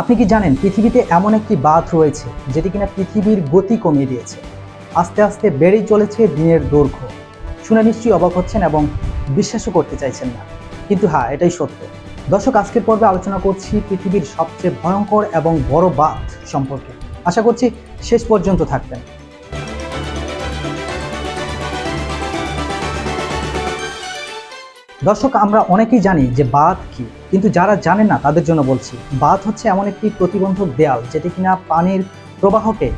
আপনি কি জানেন পৃথিবীতে এমন একটি বাঁধ রয়েছে যেটি কিনা পৃথিবীর গতি কমিয়ে দিয়েছে? আস্তে আস্তে বেড়েই চলেছে দিনের দৈর্ঘ্য। শুনে নিশ্চয়ই অবাক হচ্ছেন এবং বিশ্বাসও করতে চাইছেন না। কিন্তু হ্যাঁ এটাই সত্য। দর্শক, আজকের পর্বে আলোচনা করছি পৃথিবীর সবচেয়ে ভয়ঙ্কর এবং বড় বাঁধ সম্পর্কে। আশা করছি শেষ পর্যন্ত থাকবেন। দর্শক, আমরা অনেকেই জানি যে বাঁধ কি, কিন্তু যারা জানে না, তাদের জন্য বলছি, বাঁধ হচ্ছে এমন একটি প্রতিবন্ধক দেয়াল যেটি কিনা পানির প্রবাহকে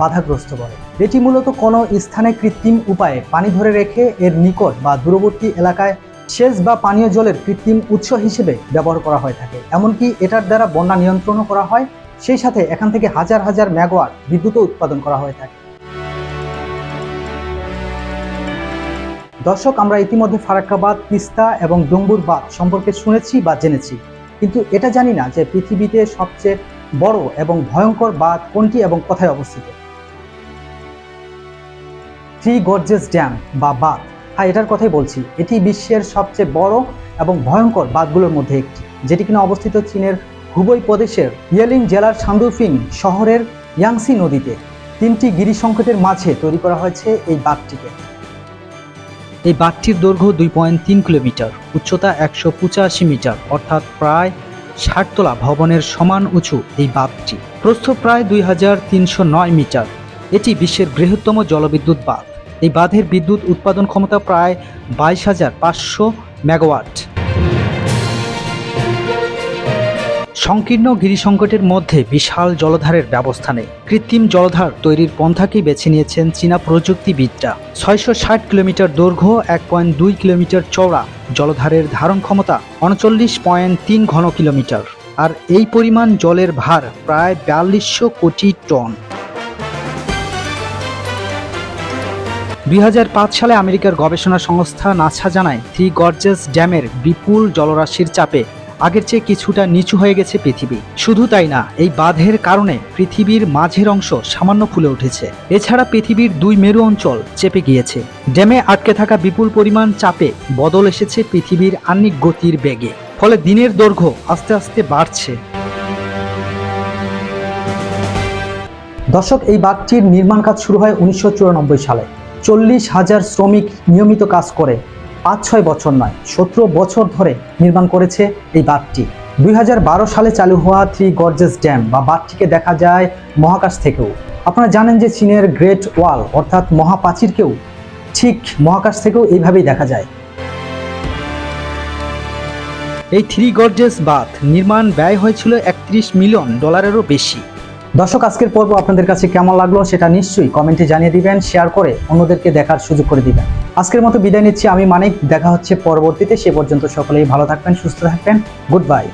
বাধাগ্রস্ত করে। এটি মূলত কোনো স্থানে কৃত্রিম উপায়ে পানি ধরে রেখে এর নিকট বা দূরবর্তী এলাকায় সেচ বা পানীয় জলের কৃত্রিম উৎস হিসেবে ব্যবহার করা হয়ে থাকে। এমনকি এটার দ্বারা বন্যা নিয়ন্ত্রণও করা হয়। সেই সাথে এখান থেকে হাজার হাজার মেগাওয়াট বিদ্যুৎও উৎপাদন করা হয়ে থাকে। দর্শক, আমরা ইতিমধ্যে ফারাক্কাবাদ, তিস্তা এবং ডুম্বুর বাঁধ সম্পর্কে শুনেছি বা জেনেছি। কিন্তু এটা জানি না যে পৃথিবীতে সবচেয়ে বড় এবং ভয়ঙ্কর বাঁধ কোনটি এবং কোথায় অবস্থিত। থ্রি গর্জেস ড্যাম বা বাঁধ হ্যাঁ এটার কথাই বলছি। এটি বিশ্বের সবচেয়ে বড় এবং ভয়ঙ্কর বাঁধগুলোর মধ্যে একটি, যেটি কিনা অবস্থিত চীনের হুবই প্রদেশের ইয়েলিং জেলার সান্দুফিং শহরের ইয়াংসি নদীতে। তিনটি গিরি সংকটের মাঝে তৈরি করা হয়েছে এই বাঁধটিকে এই বাঁধটির দৈর্ঘ্য দুই পয়েন্ট তিন কিলোমিটার, উচ্চতা একশো পঁচাশি মিটার, অর্থাৎ প্রায় ষাটতলা ভবনের সমান উঁচু এই বাঁধটি প্রস্থ প্রায় দুই হাজার তিনশো নয় মিটার। এটি বিশ্বের বৃহত্তম জলবিদ্যুৎ বাঁধ। এই বাঁধের বিদ্যুৎ উৎপাদন ক্ষমতা প্রায় বাইশ হাজার পাঁচশো মেগাওয়াট। সংকীর্ণ গিরিসংকটের মধ্যে বিশাল জলধারের ব্যবস্থা নেই। কৃত্রিম জলধার তৈরির পন্থাকেই বেছে নিয়েছেন চীনা প্রযুক্তিবিদরা। ছয়শো ষাট কিলোমিটার দৈর্ঘ্য, এক পয়েন্ট দুই কিলোমিটার চওড়া জলধারের ধারণ ক্ষমতা উনচল্লিশ পয়েন্ট তিন ঘন কিলোমিটার। আর এই পরিমাণ জলের ভার প্রায় বিয়াল্লিশশো কোটি টন। দুই হাজার পাঁচ সালে আমেরিকার গবেষণা সংস্থা নাসা জানায়, থ্রি গর্জেস ড্যামের বিপুল জলরাশির চাপে আগের চেয়ে কিছুটা নিচু হয়ে গেছে পৃথিবী। শুধু তাই না, এই বাঁধের কারণে পৃথিবীর মাঝের অংশ সামান্য ফুলে উঠেছে। এছাড়া পৃথিবীর দুই মেরু অঞ্চল চেপে গিয়েছে। ড্যামে আটকে থাকা বিপুল পরিমাণ চাপে বদল এসেছে পৃথিবীর আন্নিক গতির বেগে। ফলে দিনের দৈর্ঘ্য আস্তে আস্তে বাড়ছে। দর্শক, এই বাঁধটির নির্মাণ কাজ শুরু হয় উনিশশো চুরানব্বই সালে। চল্লিশ হাজার শ্রমিক নিয়মিত কাজ করে। পাঁচ ছয় বছর নয়, সতেরো বছর ধরে নির্মাণ করেছে এই বাঁধটি। দুই হাজার বারো সালে চালু হওয়া থ্রি গর্জেস ড্যাম বা বাঁধটিকে দেখা যায় মহাকাশ থেকেও। আপনারা জানেন যে চীনের গ্রেট ওয়াল অর্থাৎ মহাপ্রাচীরকেও ঠিক মহাকাশ থেকেও এইভাবেই দেখা যায়। এই থ্রি গর্জেস বাঁধ নির্মাণ ব্যয় হয়েছিল একত্রিশ মিলিয়ন ডলারেরও বেশি। দর্শক, আজকের পর্ব আপনাদের কাছে কেমন লাগল সেটা নিশ্চয়ই কমেন্টে জানিয়ে দিবেন, শেয়ার করে অন্যদেরকে দেখার সুযোগ করে দিবেন। আজকের মতো বিদায় নিচ্ছি, আমি মানিক, দেখা হচ্ছে পরবর্তীতে, সে পর্যন্ত সকলেই ভালো থাকবেন, সুস্থ থাকবেন, গুড বাই।